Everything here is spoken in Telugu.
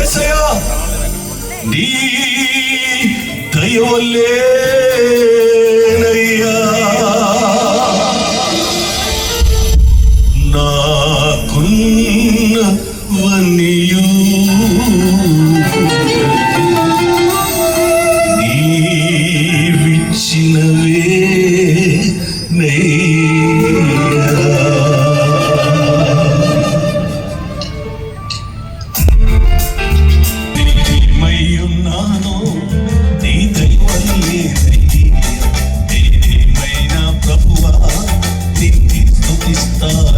ఏసయా నీ దయవల్లేనయ్యా నాకున్న వనియు. నీవిచ్చినవే నయ్యా. conquistar.